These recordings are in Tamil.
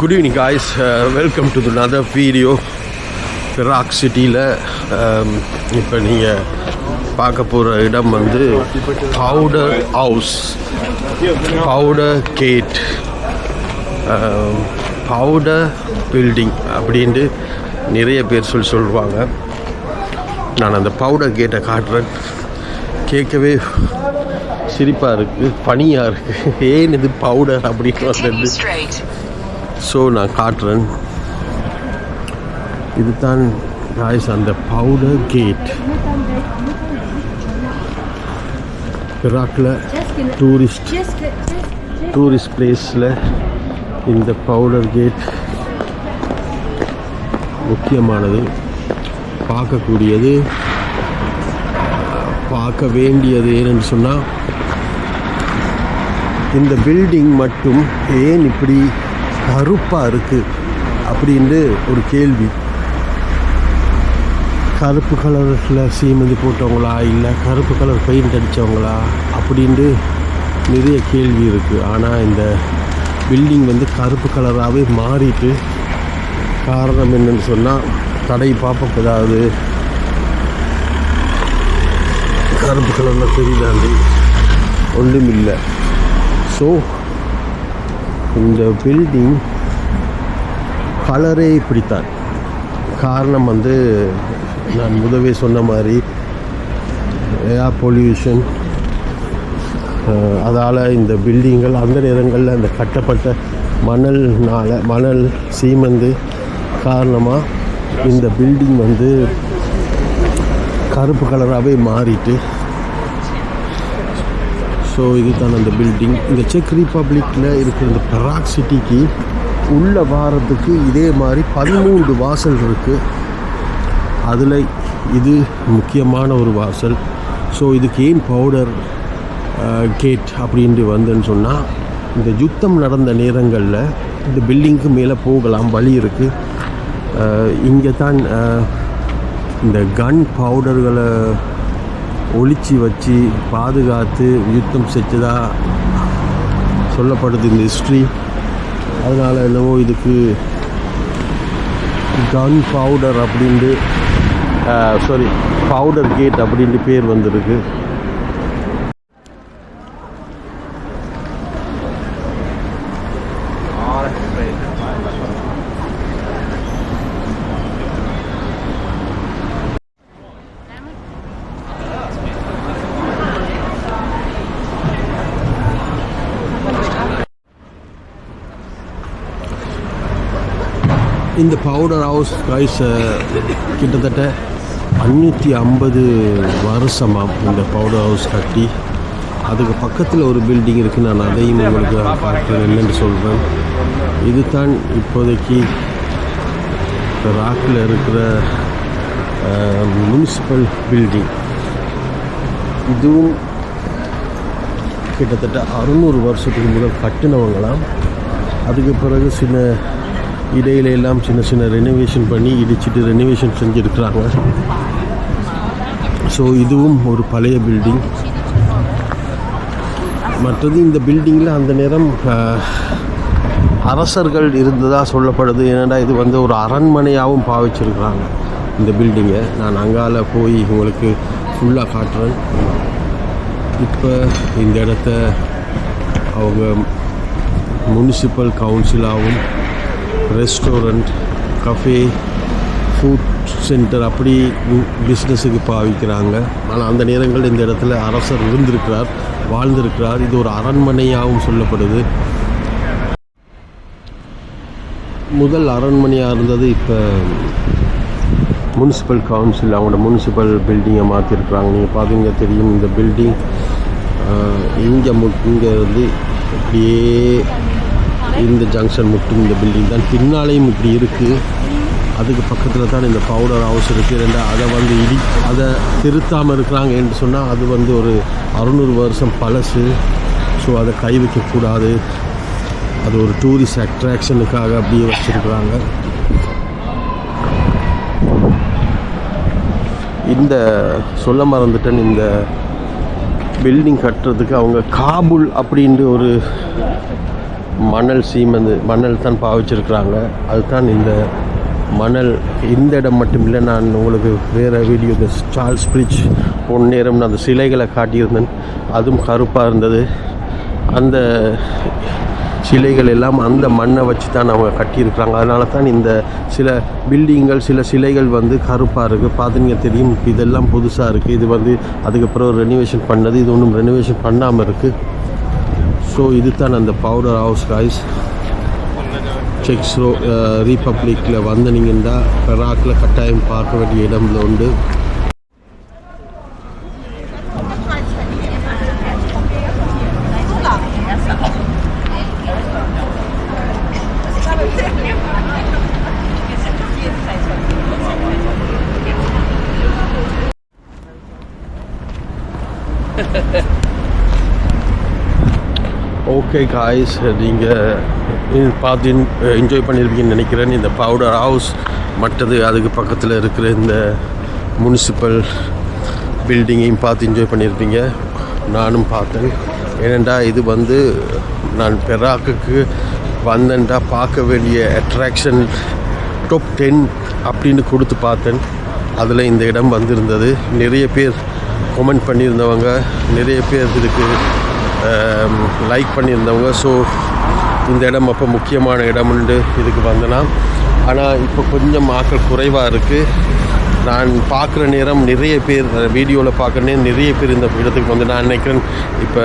Good evening guys welcome to another video Prague சிட்டியில் இப்போ நீங்கள் பார்க்க போகிற இடம் வந்து powder house powder gate powder building அப்படின்ட்டு நிறைய பேர் சொல்லி சொல்லுவாங்க நான் அந்த பவுடர் கேட்டை காட்டுறேன். கேட்கவே சிரிப்பாக இருக்குது பனியாக இருக்குது ஏன் இது பவுடர் அப்படின்னு வந்து. ஸோ நான் காட்டுறேன். இதுதான் காய்ஸ் அந்த பவுடர் கேட் பிராக்கில் டூரிஸ்ட் டூரிஸ்ட் பிளேஸில் இந்த பவுடர் கேட் முக்கியமானது. பார்க்கக்கூடியது பார்க்க வேண்டியது ஏன்னு சொன்னால் இந்த பில்டிங் மட்டும் ஏன் இப்படி கருப்பாக இருக்குது அப்படின்ட்டு ஒரு கேள்வி. கருப்பு கலரில் சீமெந்து போட்டவங்களா இல்லை கருப்பு கலர் பெயிண்ட் அடித்தவங்களா அப்படின்ட்டு நிறைய கேள்வி இருக்குது ஆனால் இந்த பில்டிங் வந்து கருப்பு கலராகவே மாறிட்டு காரணம் என்னன்னு சொன்னால் கடை பார்ப்போம். ஏதாவது கருப்பு கலரில் தெரியுதாண்டி ஒன்றும் இல்லை ஸோ இந்த பில்டிங் கலரே இப்படித்தான். காரணம் வந்து நான் முதவே சொன்ன மாதிரி ஏர் பொல்யூஷன் அதால் இந்த பில்டிங்கள் அந்த நேரங்களில் அந்த கட்டப்பட்ட மணல்னால் மணல் சீமந்து காரணமாக இந்த பில்டிங் வந்து கருப்பு கலராகவே மாறிட்டு ஸோ இதுதான் அந்த பில்டிங் இந்த செக் ரிப்பப்ளிக்கில் இருக்கிற இந்த பராக் சிட்டிக்கு உள்ளே வாரத்துக்கு இதே மாதிரி பதிமூன்று வாசல் இருக்குது அதில் இது முக்கியமான ஒரு வாசல். ஸோ இதுக்கு ஏன் பவுடர் கேட் அப்படின்ட்டு வந்துன்னு சொன்னால் இந்த யுத்தம் நடந்த நேரங்களில் இந்த பில்டிங்க்கு மேலே போகலாம் வழி இருக்குது இங்கே தான் இந்த கன் பவுடர்களை ஒழிச்சு வச்சு பாதுகாத்து யுத்தம் செஞ்சதாக சொல்லப்படுது இந்த ஹிஸ்ட்ரி அதனால் என்னவோ இதுக்கு கன் பவுடர் அப்படின்ட்டு சாரி பவுடர் கேட் அப்படின்ட்டு பேர் வந்திருக்கு. இந்த பவுடர் ஹவுஸ் கைஸ் கிட்டத்தட்ட அஞ்சூற்றி ஐம்பது வருஷமாக இந்த பவுடர் ஹவுஸ் கட்டி அதுக்கு பக்கத்தில் ஒரு பில்டிங் இருக்குது நான் அதையும் உங்களுக்கு பார்க்குறேன் என்னென்னு சொல்கிறேன் இதுதான் இப்போதைக்கு ராக்கில் இருக்கிற முனிசிபல் பில்டிங் இதுவும் கிட்டத்தட்ட அறுநூறு வருஷத்துக்கு முதல் கட்டினவங்களாம். அதுக்கு பிறகு சின்ன இடையில எல்லாம் சின்ன சின்ன ரெனோவேஷன் பண்ணி இடிச்சிட்டு ரெனோவேஷன் செஞ்சுருக்குறாங்க. ஸோ இதுவும் ஒரு பழைய பில்டிங் மற்றது இந்த பில்டிங்கில் அந்த நேரம் அரசர்கள் இருந்ததாக சொல்லப்படுது. ஏன்னா இது வந்து ஒரு அரண்மனையாகவும் பாவிச்சிருக்கிறாங்க இந்த பில்டிங்கை நான் அங்கால போய் உங்களுக்கு ஃபுல்லாக காட்டுறேன். இப்போ இந்த இடத்த அவங்க முனிசிபல் கவுன்சிலாகவும் ரெஸ்டாரண்ட் கஃபே ஃபுட் சென்டர் அப்படி பிஸ்னஸுக்கு பாவிக்கிறாங்க. ஆனால் அந்த நேரங்களில் இந்த இடத்துல அரசர் இருந்திருக்கிறார் வாழ்ந்திருக்கிறார். இது ஒரு அரண்மனையாகவும் சொல்லப்படுது. முதல் அரண்மனையாக இருந்தது இப்போ முனிசிபல் கவுன்சில் அவங்களோட முனிசிபல் பில்டிங்கை மாற்றிருக்கிறாங்க நீங்கள் பார்த்தீங்க தெரியும் இந்த பில்டிங் இங்கே மு இங்கே வந்து அப்படியே இந்த ஜங்ஷன் மட்டும் இந்த பில்டிங் தான். பின்னாலேயும் இப்படி இருக்குது அதுக்கு பக்கத்தில் தான் இந்த பவுடர் ஹவுஸ் இருக்குது ரெண்டா அதை வந்து இடி அதை திருத்தாமல் இருக்கிறாங்க என்று சொன்னால் அது வந்து ஒரு அறுநூறு வருஷம் பழசு. ஸோ அதை கை வைக்கக்கூடாது. அது ஒரு டூரிஸ்ட் அட்ராக்ஷனுக்காக அப்படியே வச்சுருக்குறாங்க. இந்த சொல்ல மறந்துட்டேன் இந்த பில்டிங் கட்டுறதுக்கு அவங்க காபுல் அப்படின்ட்டு ஒரு மணல் சீமெந்து மணல் தான் பாவிச்சிருக்கிறாங்க. அதுதான் இந்த மணல் இந்த இடம் மட்டும் இல்லை நான் உங்களுக்கு வேறு வீடியோ இந்த சார்ல்ஸ் பிரிட்ஜ் போன நேரம் நான் அந்த சிலைகளை காட்டியிருந்தேன். அதுவும் கருப்பாக இருந்தது. அந்த சிலைகள் எல்லாம் அந்த மண்ணை வச்சு தான் அவங்க கட்டியிருக்கிறாங்க. அதனால தான் இந்த சில பில்டிங்கள் சில சிலைகள் வந்து கருப்பாக இருக்குது பார்த்தீங்க தெரியும் இதெல்லாம் புதுசாக இருக்குது இது வந்து அதுக்கப்புறம் ரெனிவேஷன் பண்ணது. இது ஒன்றும் ரெனிவேஷன் பண்ணாமல் இருக்குது ஸோ இது தான் அந்த பவுடர் ஹவுஸ் காய்ஸ் செக்ஸ் ரோ ரீபப்ளிக்கில் வந்தனீங்கன்னா பெராக்கில் கட்டாயம் பார்க்க வேண்டிய இடம்ல உண்டு. ஓகே காய்ஸ் நீங்கள் பார்த்து என்ஜாய் பண்ணியிருப்பீங்கன்னு நினைக்கிறேன். இந்த பவுடர் ஹவுஸ் மற்றது அதுக்கு பக்கத்தில் இருக்கிற இந்த முனிசிபல் பில்டிங்கையும் பார்த்து என்ஜாய் பண்ணியிருப்பீங்க நானும் பார்த்தேன். ஏனெண்டா இது வந்து நான் பெராக்குக்கு வந்தேன்டா பார்க்க வேண்டிய அட்ராக்ஷன் டாப் டென் அப்படின்னு கொடுத்து பார்த்தேன். அதில் இந்த இடம் வந்திருந்தது. நிறைய பேர் கமெண்ட் பண்ணியிருந்தவங்க. நிறைய பேர் இதுக்கு லைக் பண்ணியிருந்தவங்க. ஸோ இந்த இடம் அப்போ முக்கியமான இடம்னு இதுக்கு வந்தனா ஆனால் இப்போ கொஞ்சம் ஆக்கள் குறைவாக இருக்குது நான் பார்க்குற நேரம் நிறைய பேர் வீடியோவில் பார்க்குற நிறைய பேர் இந்த இடத்துக்கு வந்து நான் நினைக்கிறேன். இப்போ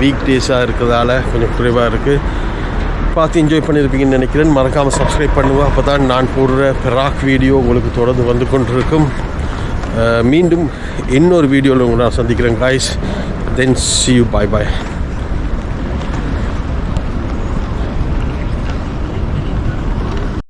வீக் டேஸாக இருக்கிறதால கொஞ்சம் குறைவாக இருக்குது பார்த்து என்ஜாய் பண்ணியிருப்பீங்கன்னு நினைக்கிறேன். மறக்காமல் சப்ஸ்கிரைப் பண்ணுவோம் அப்போ தான் நான் போடுற பெராக் வீடியோ உங்களுக்கு தொடர்ந்து வந்து கொண்டிருக்கும். மீண்டும் இன்னொரு வீடியோவில் உங்களை நான் சந்திக்கிறேன் guys then see you bye bye